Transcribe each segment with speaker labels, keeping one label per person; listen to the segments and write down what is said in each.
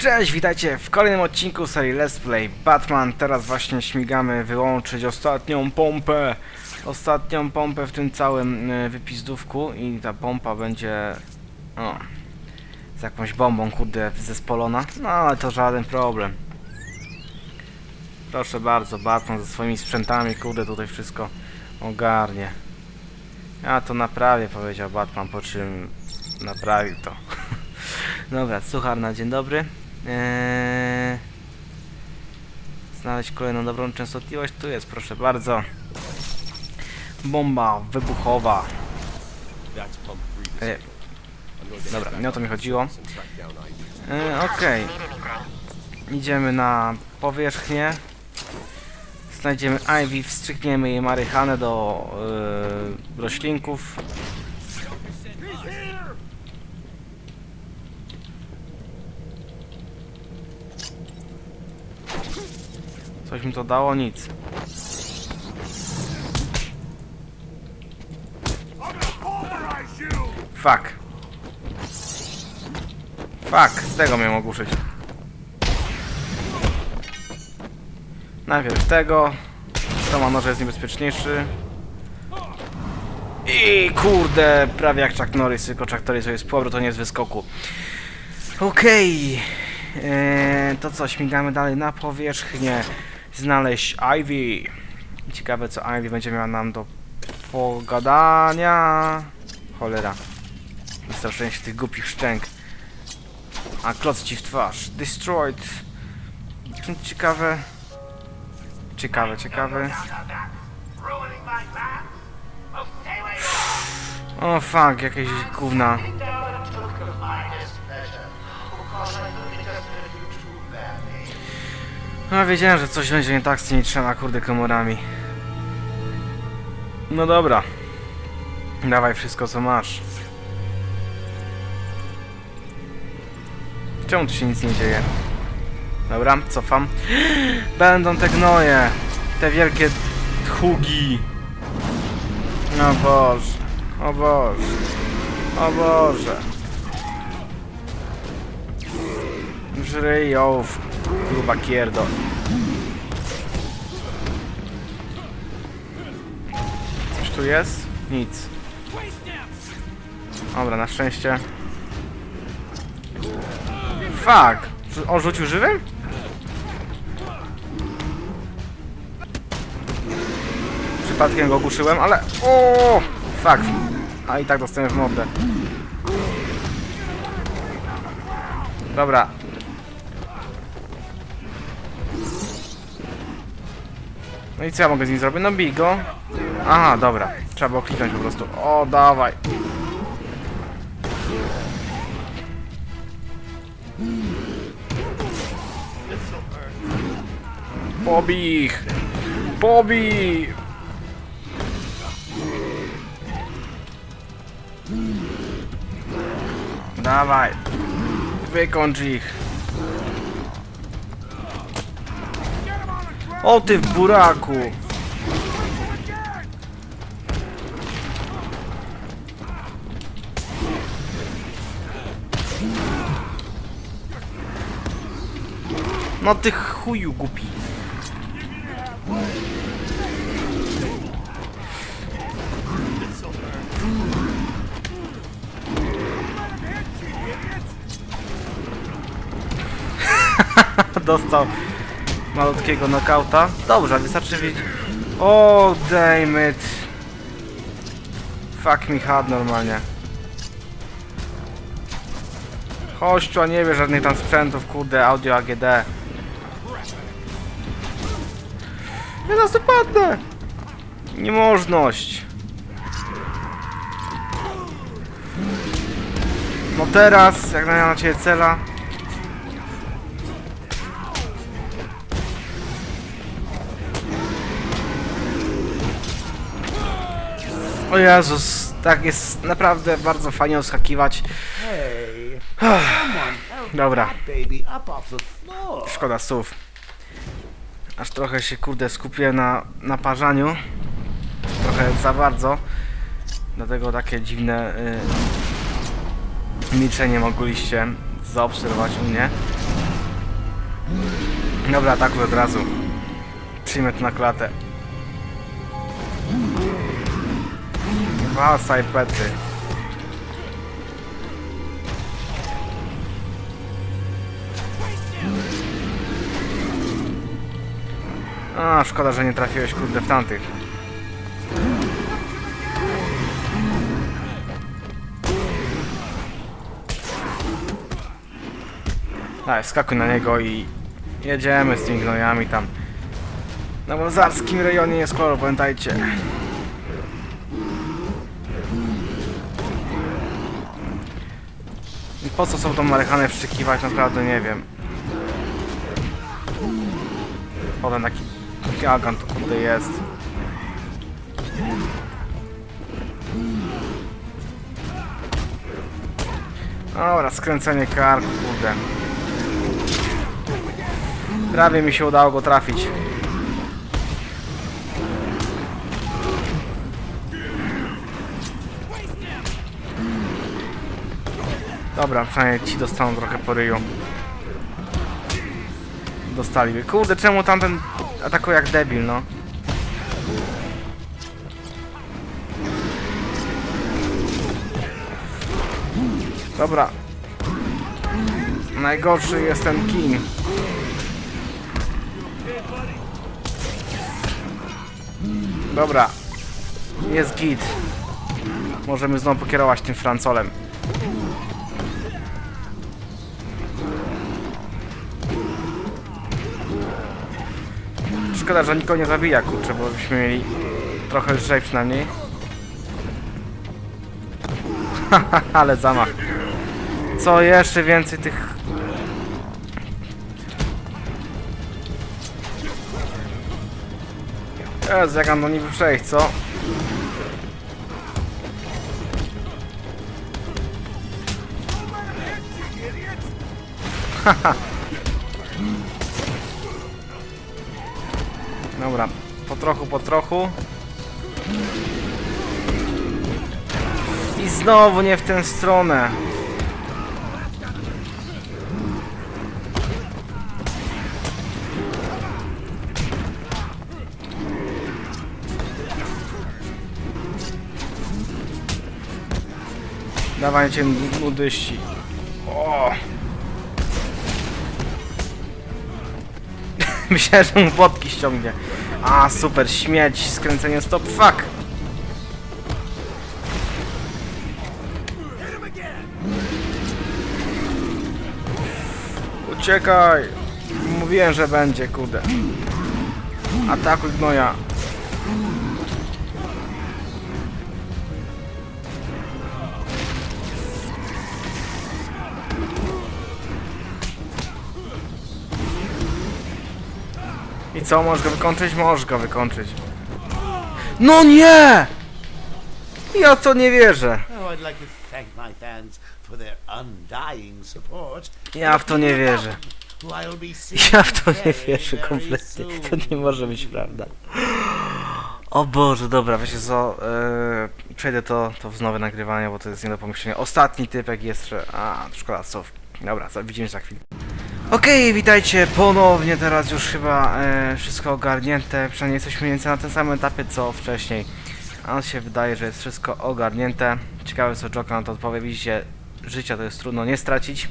Speaker 1: Cześć, witajcie w kolejnym odcinku serii Let's Play Batman. Teraz właśnie śmigamy wyłączyć ostatnią pompę. Ostatnią pompę w tym całym y, wypizdówku i ta pompa będzie... O, z jakąś bombą, kurde, zespolona. No, ale to żaden problem. Proszę bardzo, Batman ze swoimi sprzętami, kurde, tutaj wszystko ogarnie. Ja to naprawię, powiedział Batman, po czym naprawił to. Dobra, suchar na dzień dobry. Eee... Znaleźć kolejną dobrą częstotliwość. Tu jest, proszę bardzo. Bomba wybuchowa. E, dobra, nie o to mi chodziło. E, Okej. Idziemy na powierzchnię. Znajdziemy Ivy, wstrzykniemy jej marychanę do e, roślinków. Coś mi to dało? Nic. Fuck. Fuck, tego miałem ogłuszyć. Najpierw tego. To ma noże jest niebezpieczniejszy. I kurde, prawie jak Chuck Norris, tylko Chuck Norris jest powrót, to nie jest wyskoku. Okej. Eee, to co, śmigamy dalej na powierzchnię. Znaleźć Ivy. Ciekawe co Ivy będzie miała nam do pogadania. Cholera. Wystraszenie się tych głupich szczęk. A kloc ci w twarz. Destroyed. Czym ciekawe. Ciekawe, ciekawe.
Speaker 2: plans? Oh,
Speaker 1: O fuck, jakieś gówna. No wiedziałem, że coś będzie nie tak z tymi trzema kurde komorami. No dobra. Dawaj wszystko co masz. Czemu tu się nic nie dzieje? Dobra, cofam. Będą te gnoje. Te wielkie tchugi. No Boże. O Boże. O Boże. Żryj ołów. Gruba kierdo. Coś tu jest? Nic. Dobra, na szczęście. Fuck! On rzucił żywym? Przypadkiem go ogłuszyłem, ale... O! Fuck! A i tak dostałem w mordę. Dobra. No i co ja mogę z nim zrobić? No bij go. Aha, dobra. Trzeba było kliknąć po prostu. O, dawaj. Pobij ich! Pobij! Dawaj! Wykończ ich! O ty w buraku! No ty chuju głupi. Dostał malutkiego knockouta. Dobrze, wystarczy wiedzieć. O, damn it. Fuck me hard normalnie. Kościa nie wie żadnych tam sprzętów, kurde, audio AGD. Ja nas dopadnę! Niemożność. No teraz, jak na ciebie cela. O Jezus, tak jest naprawdę bardzo fajnie oskakiwać. Dobra, szkoda słów. Aż trochę się kurde skupiłem na naparzaniu. Trochę za bardzo. Dlatego takie dziwne y, milczenie mogliście zaobserwować u mnie. Dobra, atakuj od razu. Przyjmę to na klatę. Wasaj pety. A, szkoda, że nie trafiłeś kurde w tamtych. Tak, skakuj na niego i jedziemy z tymi gnojami tam. Na mozarskim rejonie jest kolor, pamiętajcie. Po co są tą marechane wszczykiwać, naprawdę nie wiem. Potem taki gagan to kurde jest. Dobra, skręcenie karku, kurde. Prawie mi się udało go trafić. Dobra, przynajmniej ci dostaną trochę po ryju. Dostaliby. Kurde, czemu tamten atakuje jak debil, no? Dobra. Najgorszy jest ten King. Dobra. Jest git. Możemy znowu pokierować tym francolem. Szkoda, że nikogo nie zabija, kurczę, bo byśmy mieli trochę lżej przynajmniej. Ale zamach. Co jeszcze więcej tych... Jezu, jak mam do niby przejść, co? Haha. Dobra, po trochu, po trochu. I znowu nie w tę stronę. Dawajcie nudyści. O! Myślałem, że mu wodki ściągnie. A, super, śmieć, skręcenie stop, fuck! Uciekaj! Mówiłem, że będzie, kurde. Atakuj gnoja. Co, możesz go wykończyć? Możesz go wykończyć. No nie! Ja to nie wierzę.
Speaker 3: Oh.
Speaker 1: Ja w to nie wierzę. Ja w to nie wierzę kompletnie. To nie może być prawda. O Boże, dobra, wiecie co, yy, przejdę to, to w nowe nagrywanie, bo to jest nie do pomyślenia. Ostatni typek jest, że... A, szkoda, co? Dobra, widzimy się za chwilę. Okej, witajcie ponownie, teraz już chyba e, wszystko ogarnięte, przynajmniej jesteśmy mniej więcej na tym samym etapie co wcześniej. A on się wydaje, że jest wszystko ogarnięte. Ciekawe co Joka na to odpowie, widzicie, życia to jest trudno nie stracić.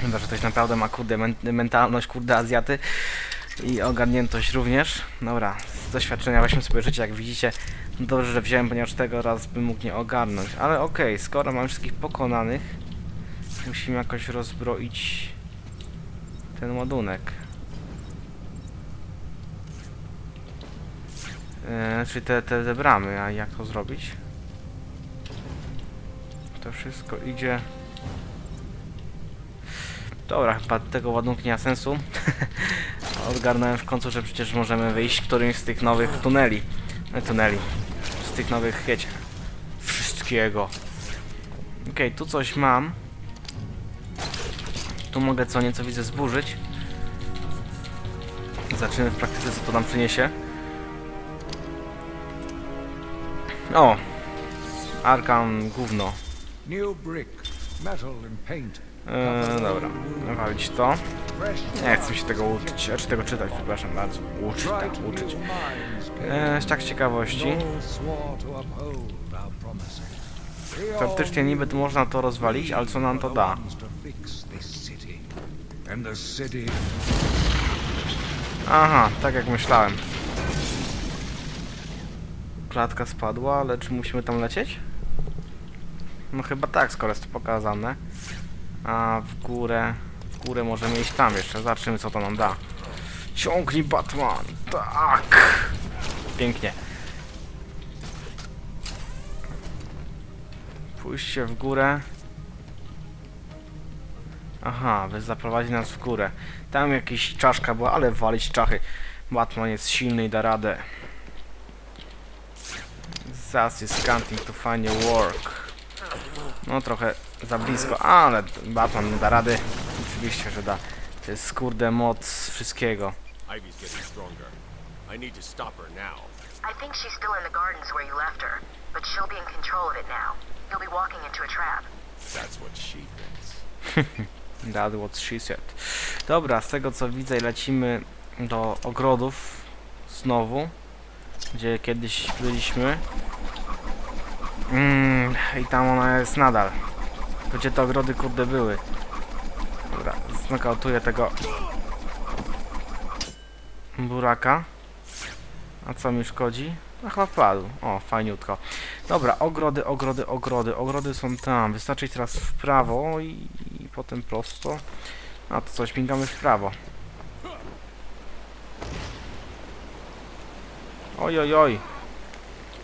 Speaker 1: Chyba, że ktoś naprawdę ma kurde men mentalność kurde Azjaty i ogarniętość również. Dobra, z doświadczenia weźmy sobie życie, jak widzicie. Dobrze, że wziąłem, ponieważ tego raz bym mógł nie ogarnąć. Ale okej, skoro mam wszystkich pokonanych, musimy jakoś rozbroić ten ładunek. Eee, czyli te, te, te bramy, a jak to zrobić? To wszystko idzie... Dobra, chyba tego ładunku nie ma sensu. Odgarnąłem w końcu, że przecież możemy wyjść którymś z tych nowych tuneli. E, tuneli. Z tych nowych, wiecie. Wszystkiego. Okej, tu coś mam. Tu mogę co nieco widzę zburzyć. Zobaczymy w praktyce co to nam przyniesie. O! Arkan gówno. Eee, dobra, walić to. Nie chcę się tego uczyć, czy tego czytać, przepraszam bardzo. Uczyć, tak, uczyć. Eee, tak z ciekawości. Teoretycznie niby można to rozwalić, ale co nam to da? Aha, tak jak myślałem. Klatka spadła, ale czy musimy tam lecieć? No chyba tak, skoro jest to pokazane. A w górę... W górę możemy iść tam jeszcze. Zobaczymy co to nam da. Ciągnij Batman! Tak! Pięknie. Pójście w górę. Aha, wy zaprowadzi nas w górę. Tam jakaś czaszka była, ale walić czachy. Batman jest silny i da radę. Zas is counting to find your work. No trochę za blisko, ale Batman da rady. Oczywiście, że da. To jest kurde moc wszystkiego.
Speaker 4: Ivy's getting stronger. I need to stop her now.
Speaker 5: I think she's still in the gardens where you left her, but she'll be in control of it now. You'll be walking into a trap.
Speaker 4: That's what she thinks.
Speaker 1: That what she said. Dobra, z tego co widzę lecimy do ogrodów znowu, gdzie kiedyś byliśmy. Mm, I tam ona jest nadal. Gdzie te ogrody kurde były. Dobra, znokautuję tego buraka. A co mi szkodzi? No chyba wpadł. O, fajniutko. Dobra, ogrody, ogrody, ogrody. Ogrody są tam. Wystarczy teraz w prawo i potem prosto. A to coś, migamy w prawo. Oj, oj, oj.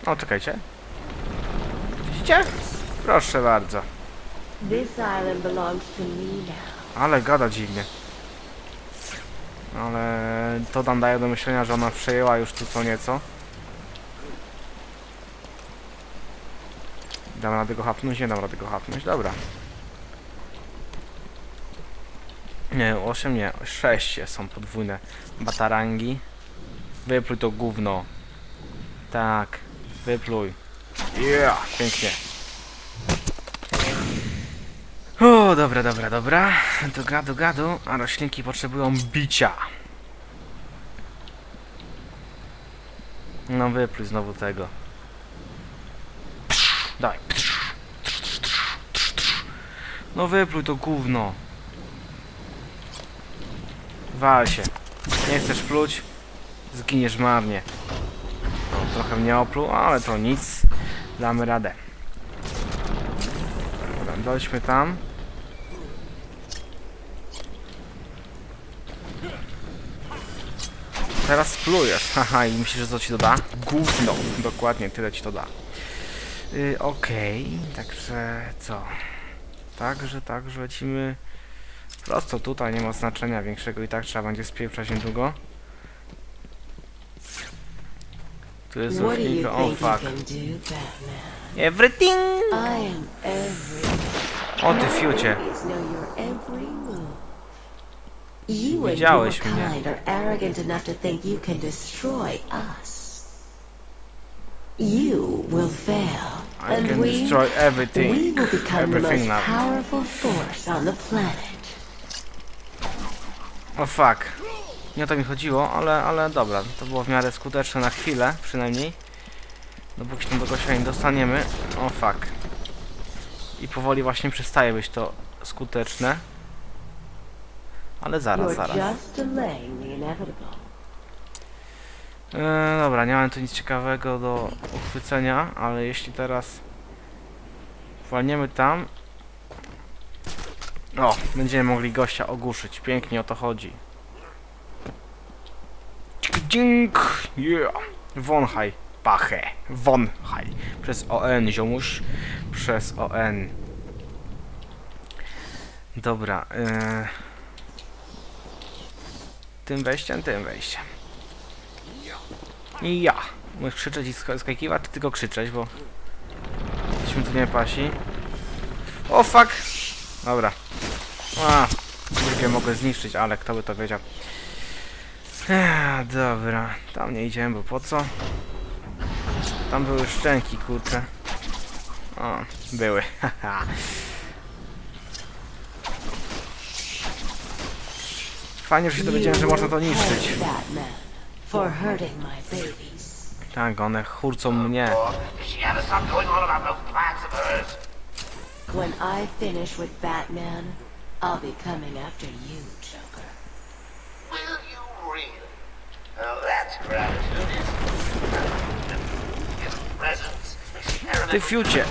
Speaker 1: O, czekajcie. Widzicie? Proszę bardzo. Ale gada dziwnie. Ale to nam daje do myślenia, że ona przejęła już tu co nieco. Dam radę go hapnąć? Nie dam rady go hapnąć, dobra. Nie, 8 nie, 6 są podwójne batarangi. Wypluj to gówno. Tak, wypluj. Yeah, pięknie. O, dobra, dobra, dobra. Do gadu, gadu, a roślinki potrzebują bicia. No wypluj znowu tego. Daj. No wypluj to gówno. Wal się. Nie chcesz pluć? Zginiesz marnie. No, trochę mnie opluł, ale to nic. Damy radę. Dobra, dojdźmy tam. Teraz splujesz. Haha, i myślisz, że co ci to da? Gówno. Dokładnie, tyle ci to da. Yy, Okej, także co? Także, także lecimy prosto tutaj, nie ma znaczenia większego i tak trzeba będzie spieprzać niedługo. Tu jest
Speaker 6: What do you
Speaker 1: roślinka, o
Speaker 6: think you
Speaker 1: fuck. Everything! O ty fiucie. Widziałeś mnie.
Speaker 6: you will fail,
Speaker 1: I can
Speaker 6: we,
Speaker 1: destroy
Speaker 6: we
Speaker 1: everything.
Speaker 6: will become the
Speaker 1: Everything
Speaker 6: most
Speaker 1: now.
Speaker 6: powerful force on the planet.
Speaker 1: O fuck. Nie o to mi chodziło, ale, ale dobra. To było w miarę skuteczne na chwilę, przynajmniej. Dopóki się do gościa nie dostaniemy. O fuck. I powoli właśnie przestaje być to skuteczne. Ale zaraz, zaraz. E, dobra, nie mam tu nic ciekawego do uchwycenia, ale jeśli teraz walniemy tam... O, będziemy mogli gościa ogłuszyć. Pięknie o to chodzi. Dźink! Yeah! Wonhaj. Pachę. Wonhaj. Przez ON, ziomuś. Przez ON. Dobra. E... Tym wejściem, tym wejściem. I ja. Możesz krzyczeć i sk- skakiwać, czy tylko krzyczeć, bo... Jesteśmy tu nie pasi. O fuck! Dobra. A, drugie mogę zniszczyć, ale kto by to wiedział. Ech, dobra, tam nie idziemy, bo po co? Tam były szczęki, kurczę. O, były, haha. Fajnie, że się dowiedziałem, że można to niszczyć. Tak, one hurcą mnie.
Speaker 6: When I finish with Batman, I'll be coming after you, Joker.
Speaker 2: Will you really? Oh, that's gratitude, isn't it? Give presents, experiment
Speaker 1: Ty fiucie.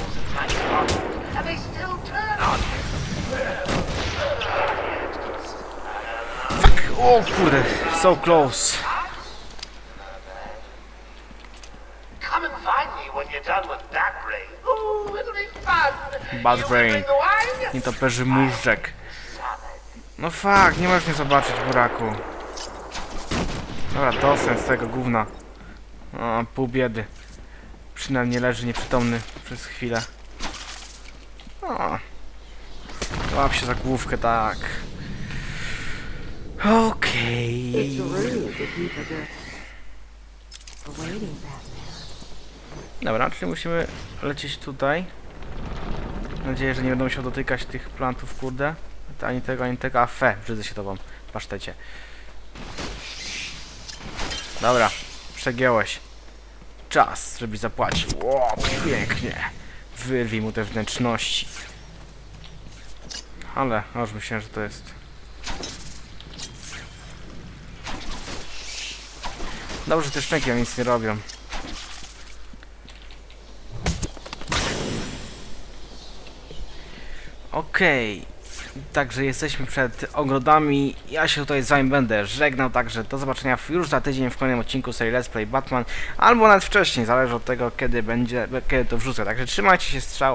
Speaker 2: and they still turn on you.
Speaker 1: O kurde, so close.
Speaker 2: Come and find me when you're done with that brain. Ooh, it'll be fun.
Speaker 1: Bad brain.
Speaker 2: The wine?
Speaker 1: Nietoperzy móżdżek. No fuck, nie możesz mnie zobaczyć, buraku. Dobra, dosyć z tego gówna. O, pół biedy. Przynajmniej leży nieprzytomny przez chwilę. O. Łap się za główkę, tak. Okej.
Speaker 6: Batman.
Speaker 1: Dobra, czyli musimy lecieć tutaj. Mam nadzieję, że nie będę musiał dotykać tych plantów, kurde. Ani tego, ani tego. A fe, brzydzę się tobą, pasztecie. Dobra, przegiąłeś. Czas, żeby zapłacił. O, pięknie. Wyrwij mu te wnętrzności. Ale, aż myślałem, że to jest... Dobrze, te szczęki nic nie robią. Okej. Także jesteśmy przed ogrodami. Ja się tutaj z wami będę żegnał, także do zobaczenia już za tydzień w kolejnym odcinku serii Let's Play Batman, albo nawet wcześniej, zależy od tego kiedy będzie, kiedy to wrzucę. Także trzymajcie się strzał.